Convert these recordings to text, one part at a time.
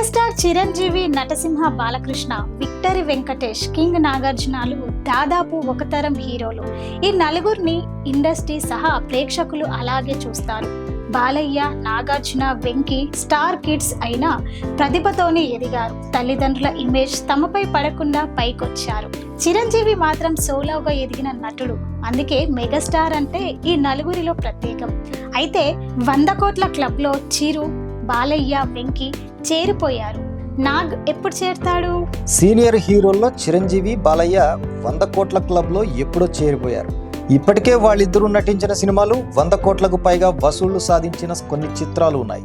చిరంజీవి నటసింహ Balakrishna victory Venkatesh king నాగార్జునాలు దాదాపు ఒక తరం హీరోలు. ఈ నలుగురిని ఇండస్ట్రీ సహా ప్రేక్షకులు అలాగే చూస్తారు. బాలయ్య నాగార్జున వెంకీ స్టార్ కిడ్స్ అయిన ప్రతిభతోనే ఎదిగారు. తల్లిదండ్రుల ఇమేజ్ తమపై పడకుండా పైకొచ్చారు. చిరంజీవి మాత్రం సోలోగా ఎదిగిన నటుడు. అందుకే మెగాస్టార్ అంటే ఈ నలుగురిలో ప్రత్యేకం. అయితే వంద కోట్ల క్లబ్లో చిరు బాలయ్య వెంకి చేరిపోయారు. నాగ్ ఎప్పుడు చేరుతాడు? సీనియర్ హీరోల్లో చిరంజీవి బాలయ్య వంద కోట్ల క్లబ్లో ఎప్పుడో చేరిపోయారు. ఇప్పటికే వాళ్ళిద్దరూ నటించిన సినిమాలు వంద కోట్లకు పైగా వసూళ్ళు సాధించిన కొన్ని చిత్రాలు ఉన్నాయి.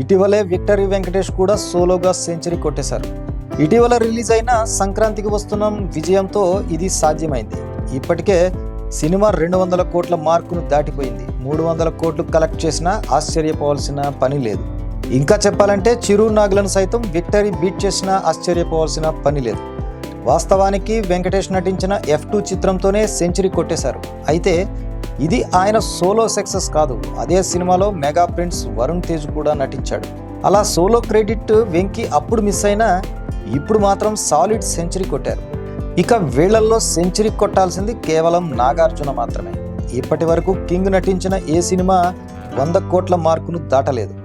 ఇటీవలే విక్టరీ వెంకటేష్ కూడా సోలోగా సెంచరీ కొట్టేశారు. ఇటీవల రిలీజ్ అయిన సంక్రాంతికి వస్తున్న విజయంతో ఇది సాధ్యమైంది. ఇప్పటికే సినిమా రెండు వందల కోట్ల మార్కును దాటిపోయింది. మూడు వందల కోట్లు కలెక్ట్ చేసినా ఆశ్చర్యపోవాల్సిన పని లేదు. ఇంకా చెప్పాలంటే చిరు నాగులను సైతం విక్టరీ బీట్ చేసినా ఆశ్చర్యపోవాల్సిన పని లేదు. వాస్తవానికి వెంకటేష్ నటించిన ఎఫ్ టూ చిత్రంతోనే సెంచరీ కొట్టేశారు. అయితే ఇది ఆయన సోలో సక్సెస్ కాదు. అదే సినిమాలో మెగా ప్రిన్స్ వరుణ్ తేజ్ కూడా నటించాడు. అలా సోలో క్రెడిట్ వెంకీ అప్పుడు మిస్ అయినా ఇప్పుడు మాత్రం సాలిడ్ సెంచరీ కొట్టారు. ఇక వీళ్ళల్లో సెంచరీ కొట్టాల్సింది కేవలం నాగార్జున మాత్రమే. ఇప్పటి వరకు కింగ్ నటించిన ఏ సినిమా వంద కోట్ల మార్కును దాటలేదు.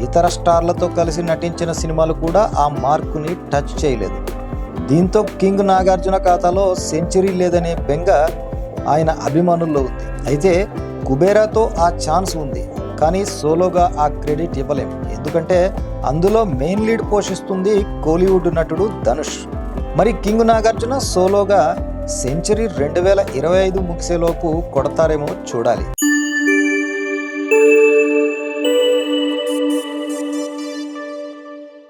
ఇతర స్టార్లతో కలిసి నటించిన సినిమాలు కూడా ఆ మార్కుని టచ్ చేయలేదు. దీంతో కింగ్ నాగార్జున ఖాతాలో సెంచరీ లేదనే బెంగ ఆయన అభిమానుల్లో ఉంది. అయితే కుబేరాతో ఆ ఛాన్స్ ఉంది. కానీ సోలోగా ఆ క్రెడిట్ ఇవ్వలేం. ఎందుకంటే అందులో మెయిన్ లీడ్ పోషిస్తుంది కోలీవుడ్ నటుడు ధనుష్. మరి కింగ్ నాగార్జున సోలోగా సెంచరీ రెండు వేల ఇరవై ఐదు ముగిసేలోపు కొడతారేమో చూడాలి.